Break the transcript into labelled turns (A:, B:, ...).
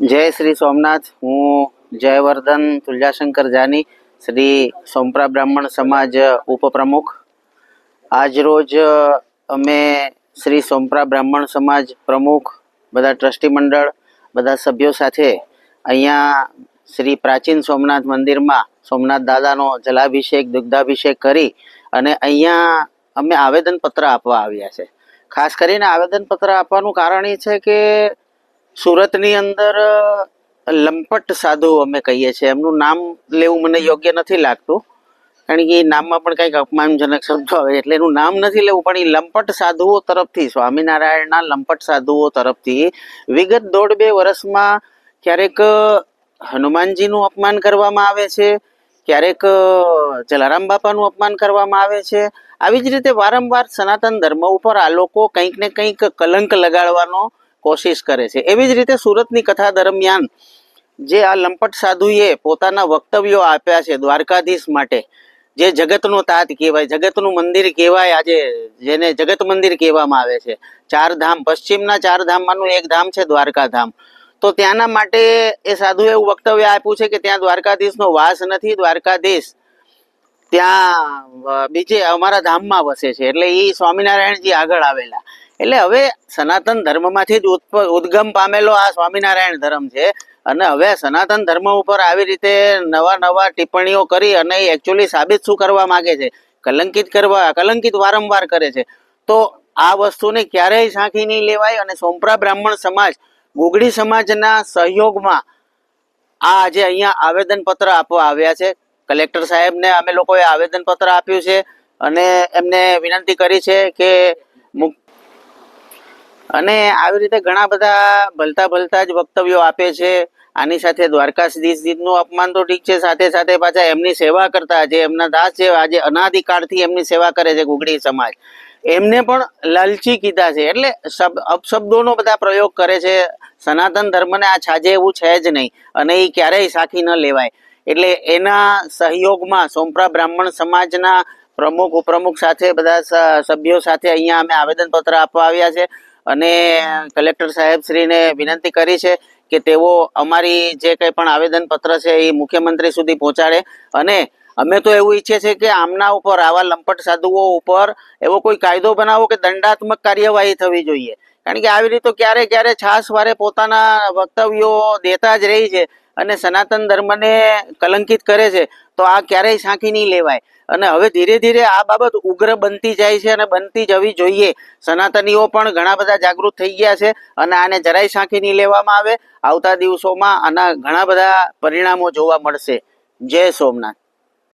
A: જય. શ્રી સોમનાથ. હું જયવર્ધન તુલજાશંકર જાની, શ્રી સોમપ્રા બ્રાહ્મણ સમાજ ઉપપ્રમુખ. આજ રોજ અમે શ્રી સોમપ્રા બ્રાહ્મણ સમાજ પ્રમુખ, બધા ટ્રસ્ટી મંડળ, બધા સભ્યો સાથે અહીંયા શ્રી પ્રાચીન સોમનાથ મંદિરમાં સોમનાથ દાદાનો જલાભિષેક, દુગ્ધાભિષેક કરી અને અહીંયા અમે આવેદનપત્ર આપવા આવ્યા છે. ખાસ કરીને આવેદનપત્ર આપવાનું કારણ એ છે કે સુરતની અંદર લંપટ સાધુ અમે કહીએ છીએ. એમનું નામ લેવું મને યોગ્ય નથી લાગતું. કારણ કે એ નામમાં પણ કંઈક અપમાનજનક શબ્દો આવે. એટલે એનું નામ નથી લેવું, પણ એ લંપટ સાધુઓ તરફથી, સ્વામિનારાયણના લંપટ સાધુઓ તરફથી વિગત દોઢ બે વર્ષમાં ક્યારેક હનુમાનજીનું અપમાન કરવામાં આવે છે, ક્યારેક જલારામ બાપાનું અપમાન કરવામાં આવે છે. આવી જ રીતે વારંવાર સનાતન ધર્મ ઉપર આ લોકો કંઈક ને કંઈક કલંક લગાડવાનો કોશિશ કરે છે. એવી જ રીતે સુરતની કથા દરમિયાન જે આ લંપટ સાધુએ પોતાના વક્તવ્યો આપ્યા છે દ્વારકાધીશ માટે. જે જગતનો તાત કહેવાય, જગતનું મંદિર કહેવાય આજે જેને જગત મંદિર કહેવામાં આવે છે. ચાર ધામ, પશ્ચિમના ચાર ધામમાંનું એક ધામ છે દ્વારકા ધામ તો ત્યાંના માટે એ સાધુએ એવું વક્તવ્ય આપ્યું છે કે ત્યાં દ્વારકાધીશનો વાસ નથી, દ્વારકાધીશ ત્યાં બીજે અમારા ધામમાં વસે છે. એટલે એ સ્વામિનારાયણજી આગળ આવેલા. એટલે હવે સનાતન ધર્મમાંથી જ ઉદ્ગમ પામેલો આ સ્વામિનારાયણ ધર્મ છે. અને હવે સનાતન ધર્મ ઉપર આવી રીતે નવા નવા ટિપ્પણીઓ કરી અને એ એકચ્યુઅલી સાબિત શું કરવા માંગે છે? કલંકિત કરવા, કલંકિત વારંવાર કરે છે. તો આ વસ્તુને ક્યારેય સાંખી નહીં લેવાય અને સોમપ્રા બ્રાહ્મણ સમાજ, ગુગડી સમાજના સહયોગમાં આ આજે અહીંયા આવેદનપત્ર આપવા આવ્યા છે, કલેક્ટર સાહેબને અમે લોકોએ આવેદનપત્ર આપ્યું છે અને એમને વિનંતી કરી છે કે અને આવી રીતે ઘણા બધા ભલતા ભલતા જ વક્તવ્યો આપે છે. આની સાથે દ્વારકાધીશજીનું અપમાન તો ઠીક છે. સાથે સાથે પાછા એમની સેવા કરતા જે એમના દાસ છે, આજે અનાધિકારથી એમની સેવા કરે છે ગુગડી સમાજ. એમને પણ લાલચી કીધા છે. એટલે શબ, અપશબ્દોનો બધા પ્રયોગ કરે છે. સનાતન ધર્મને આ છાજે એવું છે જ નહીં અને એ ક્યારેય સાખી ન લેવાય. એટલે એના સહયોગમાં સોમપ્રા બ્રાહ્મણ સમાજના પ્રમુખ, ઉપપ્રમુખ સાથે બધા સભ્યો સાથે અહીંયા અમે આવેદનપત્ર આપવા આવ્યા છે. અને કલેક્ટર સાહેબ શ્રીને વિનંતી કરી છે કે તેઓ અમારી જે કંઈ પણ આવેદનપત્ર છે એ મુખ્યમંત્રી સુધી પહોંચાડે. અને અમે તો એવું ઈચ્છે છે કે આમના ઉપર, આવા લંપટ સાધુઓ ઉપર એવો કોઈ કાયદો બનાવો કે દંડાત્મક કાર્યવાહી થવી જોઈએ. કારણ કે આવી રીતે ક્યારે ક્યારે છાસ વારે પોતાના વક્તવ્યો દેતા જ રહી છે. અને સનાતન ધર્મને કલંકિત કરે છે, તો આ ક્યારેય સાંખી નહીં લેવાય. અને હવે ધીરે ધીરે આ બાબત ઉગ્ર બનતી જાય છે અને બનતી જવી જોઈએ. સનાતનીઓ પણ ઘણા બધા જાગૃત થઈ ગયા છે અને આને જરાય સાંખી નહીં લેવામાં આવે. આવતા દિવસોમાં આના ઘણા બધા પરિણામો જોવા મળશે. જય સોમનાથ.